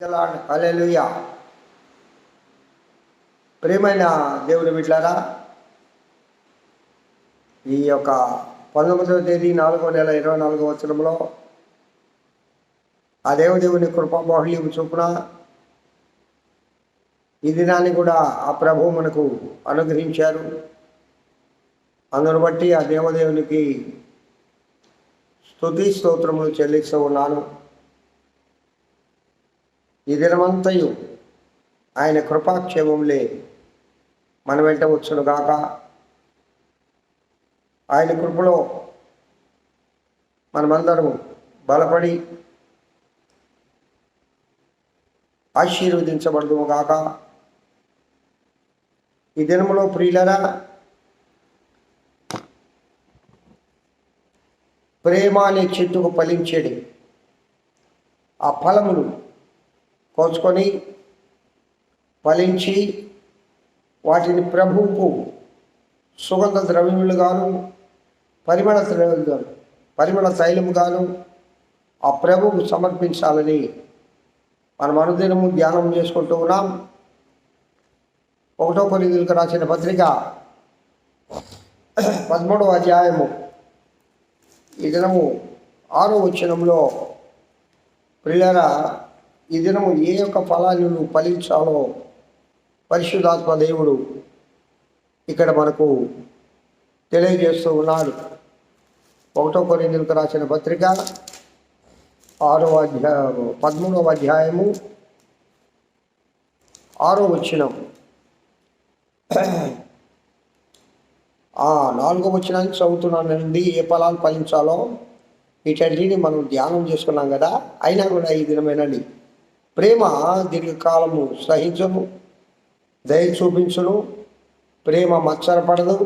హల్లెలూయా ప్రియమైన దేవుని బిడ్డారా ఈ యొక్క పంతొమ్మిదవ తేదీ నాలుగో నెల ఇరవై నాలుగో వచనంలో ఆ దేవదేవుని కృపా బాహుళ్యం ఈ దినాన్ని కూడా ఆ ప్రభు మనకు అనుగ్రహించారు. అందును బట్టి ఆ దేవదేవునికి స్తుతి స్తోత్రములు చెల్లిస్తూ ఉన్నాను. ఈ దినమంతయు ఆయన కృపాక్షేమంలే మన వెంట వచ్చునుగాక. ఆయన కృపలో మనమందరం బలపడి ఆశీర్వదించబడదు కాక ఈ దినములో ప్రియులరా ప్రేమ అనే చెట్టుకు ఫలించేది ఆ ఫలములు కోసుకొని ఫలించి వాటిని ప్రభువుకు సుగంధ ద్రవ్యములుగాను పరిమళ ద్రవ్యములు పరిమళ తైలముగాను ఆ ప్రభువుకు సమర్పించాలని మనం అనుదినము ధ్యానం చేసుకుంటూ ఉన్నాం. ఒకటో కొరిందులకు రాసిన పత్రిక పదమూడవ అధ్యాయము ఈ దినము ఆరో వచ్చినంలో ప్రియులరా ఈ దినము ఏ యొక్క ఫలాన్ని నువ్వు ఫలించాలో పరిశుద్ధాత్మ దేవుడు ఇక్కడ మనకు తెలియజేస్తూ ఉన్నాడు. ఒకటో కొరిందులకు రాసిన పత్రిక ఆరో అధ్యా పదమూడవ అధ్యాయము ఆరో వచ్చినం ఆ నాలుగో వచ్చినానికి చదువుతున్నానండి ఏ ఫలాలు ఫలించాలో వీటన్నిటిని మనం ధ్యానం చేసుకున్నాం కదా. అయినా కూడా ఈ దినమేనండి. ప్రేమ దీర్ఘకాలము సహించను దయ చూపించను ప్రేమ మచ్చరపడదు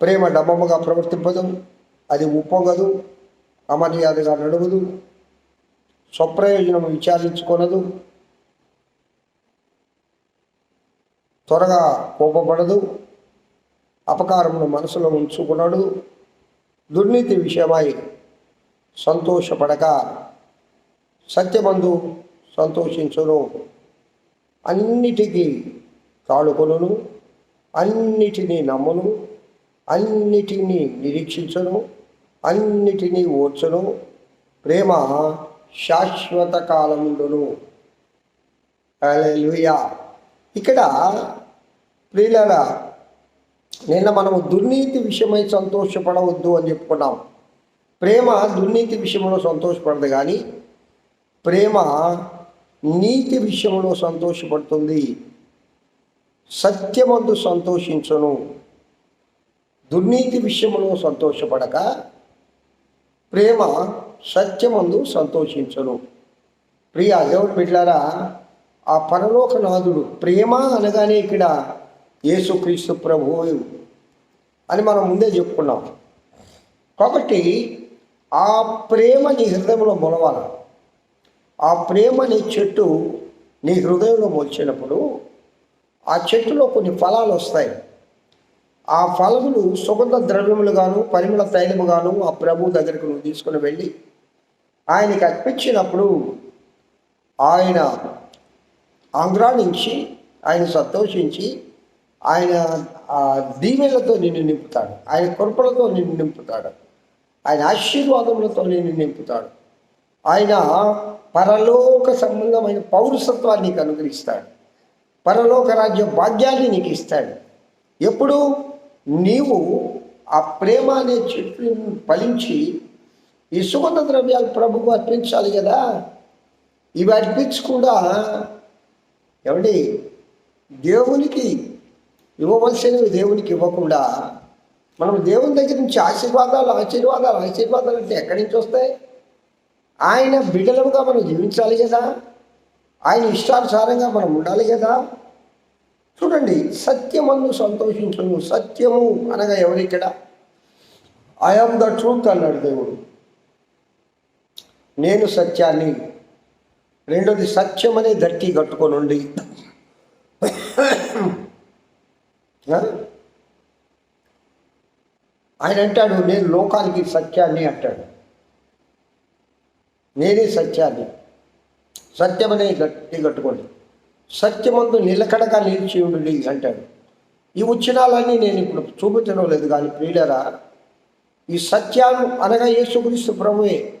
ప్రేమ డబ్బముగా ప్రవర్తింపదు అది ఉప్పొంగదు అమర్యాదగా నడువదు స్వప్రయోజనం విచారించుకొనదు త్వరగా కోపపడదు అపకారమును మనసులో ఉంచుకున్నాడు దుర్నీతి విషయమై సంతోషపడక సత్యమందు సంతోషించును. అన్నిటికీ తాళుకొనును అన్నిటినీ నమ్మును అన్నిటినీ నిరీక్షించును అన్నిటినీ ఓర్చును. ప్రేమ శాశ్వత కాలముండును హల్లెలూయా. ఇక్కడ ప్రియుల నిన్న మనము దుర్నీతి విషయమై సంతోషపడవద్దు అని చెప్పుకున్నాం. ప్రేమ దుర్నీతి విషయంలో సంతోషపడదు కానీ ప్రేమ నీతి విషయంలో సంతోషపడుతుంది. సత్యమందు సంతోషించును. దుర్నీతి విషయంలో సంతోషపడక ప్రేమ సత్యమందు సంతోషించను. ప్రియ దేవుడు బిడ్డారా ఆ పరలోకనాథుడు ప్రేమ అనగానే ఇక్కడ యేసుక్రీస్తు ప్రభువు అని మనం ముందే చెప్పుకున్నాం. కాబట్టి ఆ ప్రేమ నీ హృదయంలో మొలవాలి. ఆ ప్రేమ అనే చెట్టు నీ హృదయంలో మొలిచినప్పుడు ఆ చెట్టులో కొన్ని ఫలాలు వస్తాయి. ఆ ఫలములు సుగంధ ద్రవ్యములుగాను పరిమళ తైలముగాను ఆ ప్రభు దగ్గరకు నువ్వు తీసుకుని వెళ్ళి ఆయనకి అర్పించినప్పుడు ఆయన ఆంధ్రానించి ఆయన సంతోషించి ఆయన ఆ నిన్ను నింపుతాడు. ఆయన కృపలతో నిన్ను నింపుతాడు. ఆయన ఆశీర్వాదములతో నిన్ను నింపుతాడు. ఆయన పరలోక సంబంధమైన పౌరసత్వాన్ని నీకు అనుగ్రహిస్తాడు. పరలోక రాజ్య భాగ్యాన్ని నీకు ఇస్తాడు. ఎప్పుడు? నీవు ఆ ప్రేమ అనే చెట్టును ఫలించి ఈ సుగంధ ద్రవ్యాలు ప్రభుకు అర్పించాలి కదా. ఇవి అర్పించకుండా ఏమండి? దేవునికి ఇవ్వవలసినవి దేవునికి ఇవ్వకుండా మనం దేవుని దగ్గర నుంచి ఆశీర్వాదాలు ఆశీర్వాదాలు ఆశీర్వాదాలు అంటే ఎక్కడి నుంచి వస్తాయి? ఆయన బిడ్డలముగా మనం జీవించాలి కదా. ఆయన ఇష్టానుసారంగా మనం ఉండాలి కదా. చూడండి సత్యమందు సంతోషించను సత్యము అనగా ఎవరిక్కడ ఐఎమ్ ద ట్రూత్ అన్నాడు దేవుడు. నేను సత్యాన్ని రెండోది సత్యం అనే దట్టి కట్టుకొనుండి ఆయన అంటాడు నేను లోకానికి సత్యాన్ని అంటాడు. నేనే సత్యాన్ని. సత్యమనే గట్టి కట్టుకోండి. సత్యమందు నిలకడగా నిలిచి ఉండి అంటాడు. ఈ ఉచ్చనాలన్నీ నేను ఇప్పుడు చూపించడం లేదు కానీ ప్రియులరా ఈ సత్యాలు అనగా యేసుక్రీస్తు ప్రభువే.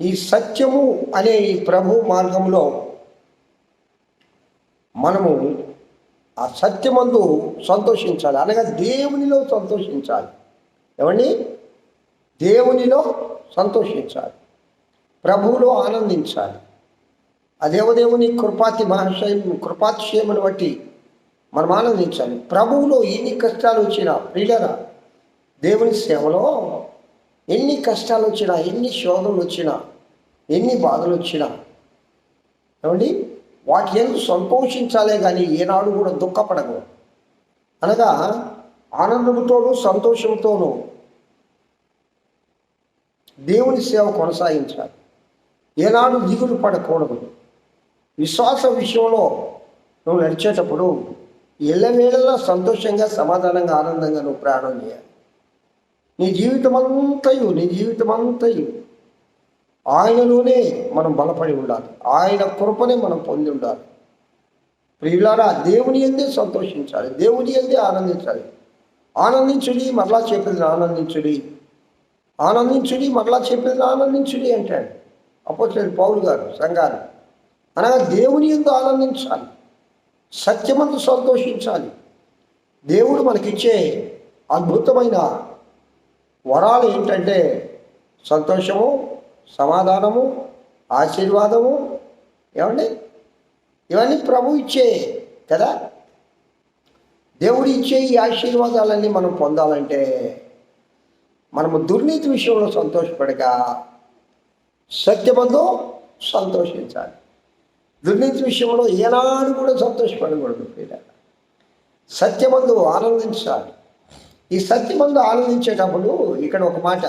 ఈ సత్యము అనే ఈ ప్రభు మార్గంలో మనము ఆ సత్యమందు సంతోషించాలి. అనగా దేవునిలో సంతోషించాలి. ఏమండి? దేవునిలో సంతోషించాలి. ప్రభువులో ఆనందించాలి. ఆ దేవదేవుని కృపాతి మహాశయం కృపాతిశయమును బట్టి మనం ఆనందించాలి. ప్రభువులో ఎన్ని కష్టాలు వచ్చినా ప్రియులరా దేవుని సేవలో ఎన్ని కష్టాలు వచ్చినా ఎన్ని శోధనలు వచ్చినా ఎన్ని బాధలు వచ్చినా ఏమండి? వాటి ఎందుకు సంతోషించాలే కానీ ఏనాడు కూడా దుఃఖపడకు అనగా ఆనందంతోనూ సంతోషంతోనూ దేవుని సేవ కొనసాగించాలి. ఏనాడు దిగులు పడకూడదు. విశ్వాస విషయంలో నువ్వు నడిచేటప్పుడు ఎల్లవేళలా సంతోషంగా సమాధానంగా ఆనందంగా నువ్వు ప్రయాణం చేయాలి నీ జీవితం అంతయు నీ జీవితం అంతయు ఆయనలోనే మనం బలపడి ఉండాలి. ఆయన కృపనే మనం పొంది ఉండాలి. ప్రియులారా దేవుని ఎందే సంతోషించాలి. దేవుని ఎందే ఆనందించాలి. ఆనందించుడి మరలా చెప్పేది ఆనందించుడి. ఆనందించుడి మరలా చెప్పేది ఆనందించుడి అంటాడు అపోతుడు పౌరు గారు సంఘాలు. అనగా దేవుని ఎందు ఆనందించాలి. సత్యమందు సంతోషించాలి. దేవుడు మనకిచ్చే అద్భుతమైన వరాలు ఏంటంటే సంతోషము సమాధానము ఆశీర్వాదము ఏమండి? ఇవన్నీ ప్రభు ఇచ్చే కదా? దేవుడు ఇచ్చే ఈ ఆశీర్వాదాలన్నీ మనం పొందాలంటే మనము దుర్నీతి విషయంలో సంతోషపడగా సత్యమందు సంతోషించాలి. దుర్నీతి విషయంలో ఏనాడు కూడా సంతోషపడకూడదు ప్రియులారా. సత్యమందు ఆనందించాలి. ఈ సత్యమందు ఆనందించేటప్పుడు ఇక్కడ ఒక మాట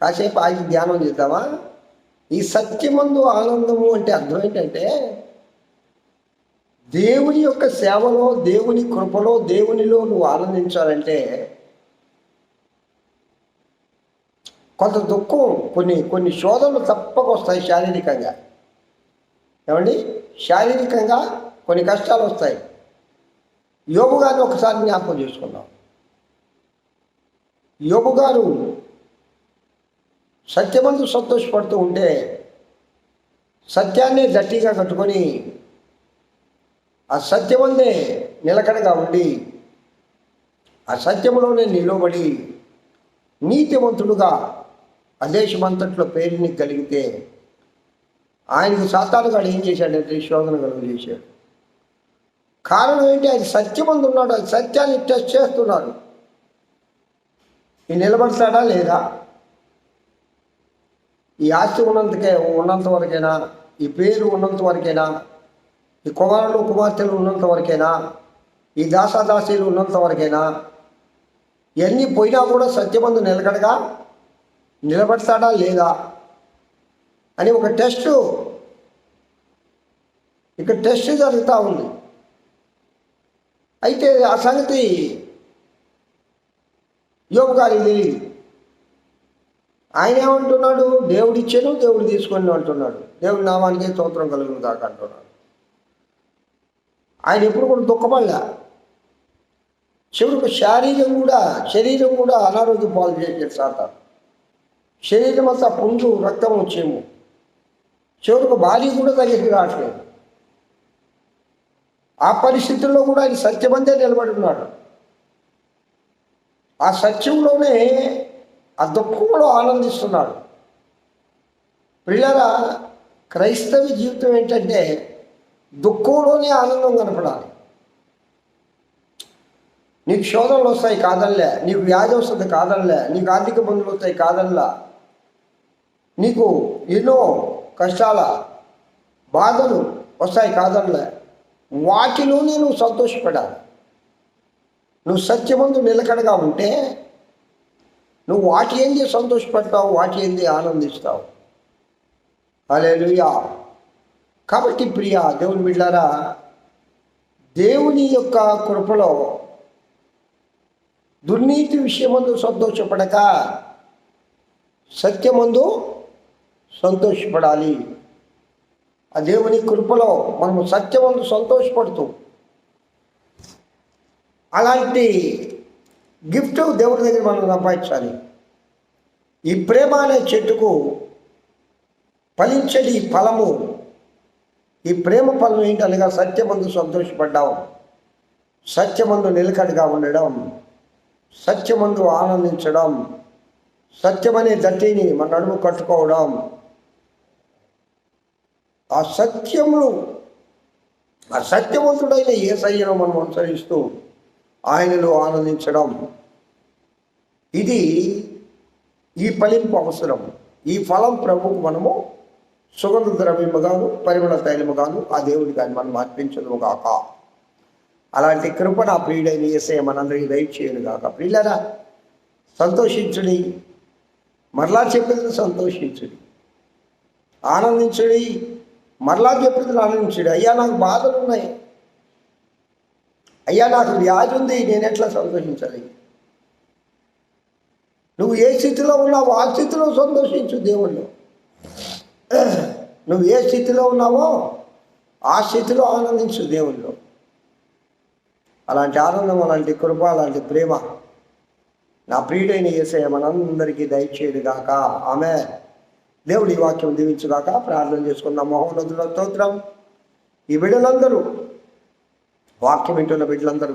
కాసేపు ఆగి ధ్యానం చేద్దామా? ఈ సత్యమందు ఆనందము అంటే అర్థం ఏంటంటే దేవుని యొక్క సేవలో దేవుని కృపలో దేవునిలో నువ్వు ఆనందించాలంటే కొంత దుఃఖం కొన్ని కొన్ని శోధనలు తప్పక వస్తాయి శారీరకంగా. ఏమండి? శారీరకంగా కొన్ని కష్టాలు వస్తాయి. యోగు గారిని ఒకసారి జ్ఞాపకం చేసుకుందాం. యోగు గారు సత్యమందు సంతోషపడుతూ ఉంటే సత్యాన్ని గట్టిగా కట్టుకొని ఆ సత్యమందే నిలకడగా ఉండి ఆ సత్యములోనే నిలబడి నీతివంతుడుగా ఆ దేశమంతట్లో పేరుని కలిగితే ఆయనకు సాతానుగాడు ఏం చేశాడంటే శోధన కలుగు చేశాడు. కారణం ఏంటి? ఆయన సత్యమందు ఉన్నాడు ఆయన సత్యాన్ని టెస్ట్ చేస్తున్నాడు. ఈ నిలబడతాడా లేదా? ఈ ఆస్తి ఉన్నంతకే ఉన్నంత వరకైనా? ఈ పేరు ఉన్నంత వరకైనా? ఈ కుమారులు కుమార్తెలు ఉన్నంత వరకైనా? ఈ దాసాదాసీలు ఉన్నంత వరకైనా? ఇవన్నీ పోయినా కూడా సత్యమందు నిలకడగా నిలబడతాడా లేదా అని ఒక టెస్ట్. ఇక్కడ టెస్ట్ జరుగుతూ ఉంది. అయితే ఆ సంగతి యోగు గారికి తెలియదు ఆయన ఏమంటున్నాడు? దేవుడు ఇచ్చాను దేవుడు తీసుకొని అంటున్నాడు. దేవుడి నామానికి స్తోత్రం కలుగును దాకా అంటున్నాడు. ఆయన ఎప్పుడు కూడా దుఃఖపడలే. చివరికి శారీరం కూడా శరీరం కూడా అనారోగ్య పాలు చేసే సాతాను. శరీరం అంతా పుంజు రక్తం వచ్చేము. చివరికి బాలి కూడా దగ్గరికి రావట్లేదు ఆ పరిస్థితుల్లో కూడా ఆయన సత్యమందే నిలబడి ఉన్నాడు. ఆ సత్యంలోనే ఆ దుఃఖంలో ఆనందిస్తున్నాడు. పిల్లల క్రైస్తవ జీవితం ఏంటంటే దుఃఖంలోనే ఆనందం కనపడాలి. నీకు శోధనలు వస్తాయి కాదనిలే నీకు వ్యాధి వస్తుంది కాదనిలే నీకు ఆర్థిక ఇబ్బందులు వస్తాయి కాదనిలా. నీకు ఎన్నో కష్టాల బాధలు వస్తాయి కాదనలే. వాటిలోనే నువ్వు సంతోషపడాలి. నువ్వు సత్యమందు నిలకడగా ఉంటే నువ్వు వాటి ఏంది సంతోషపడతావు వాటి ఏంది ఆనందిస్తావు. అలేలుయా కాబట్టి ప్రియ దేవుని బిడ్డారా దేవుని యొక్క కృపలో దుర్నీతి విషయమందు సంతోషపడక సత్యమందు సంతోషపడాలి. ఆ దేవుని కృపలో మనము సత్యవంతు సంతోషపడుతూ అలాంటి గిఫ్ట్ దేవుడి దగ్గర మనం సంపాదించాలి. ఈ ప్రేమ అనే చెట్టుకు ఫలించని ఫలము ఈ ప్రేమ ఫలం ఏంటనగా సత్యమందు సంతోషపడ్డాం సత్యమందు నిలకడగా ఉండడం సత్యమందు ఆనందించడం సత్యమనే దట్టిని మన నడుము కట్టుకోవడం ఆ సత్యములు ఆ సత్యవంతుడైన ఏ సయ్యను మనం అనుసరిస్తూ ఆయనలో ఆనందించడం. ఇది ఈ ఫలింపు అవసరం. ఈ ఫలం ప్రభుకు మనము సుగంధ ద్రవ్యముగాను పరిమళ తైలముగాను ఆ దేవుడి కానీ మనం అర్పించదుము గాక. అలాంటి కృప నా ప్రియుడైన ఏసే మనందరికీ దయచేయను గాక. ప్రియులరా సంతోషించుడి. మరలా చెప్పేది సంతోషించుడి. ఆనందించుడి. మరలా చెప్పేది ఆనందించాడు. అయ్యా నాకు బాధలు ఉన్నాయి. అయ్యా నాకు వ్యాధి ఉంది. నేను ఎట్లా సంతోషించాలి? నువ్వు ఏ స్థితిలో ఉన్నావో ఆ స్థితిలో సంతోషించు దేవుళ్ళు నువ్వు ఏ స్థితిలో ఉన్నావో ఆ స్థితిలో ఆనందించు దేవుళ్ళు అలాంటి ఆనందం అలాంటి కృప అలాంటి ప్రేమ నా ప్రియుడైన ఏసయ మనందరికీ దయచేయడుగాక ఆమె దేవుడి వాక్యం దీవించుగాక ప్రార్థన చేసుకున్న మహోన్నతుల స్తోత్రం. ఈ బిడ్డలందరూ వాక్యం వింటున్న బిడ్డలందరూ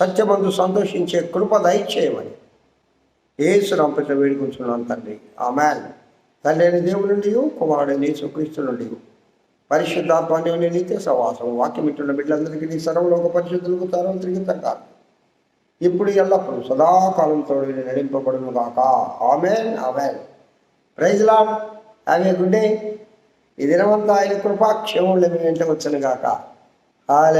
సత్యమందు సంతోషించే కృప దయచేయమని ఏసు రంపట వేడుకుంటున్నాను తండ్రి. ఆమెన్. తండ్రి అయిన దేవుడి నుండి కుమారుడైన యేసుక్రీస్తు నుండి పరిశుద్ధాత్మాన్ని సవాసం వాక్యం ఇట్టున్న బిడ్డలందరికీ నీ సర్వలోక పరిశుద్ధులకు తిరిగి తగ్గాలి. ఇప్పుడు ఎల్లప్పుడు సదాకాలంతో నడింపబడును గాక amen amen. Praise Lord. Have a good day ఈ దినమంతా ఆయన కృపాక్షేమం మీ వెంట వచ్చను గాక. హాలూ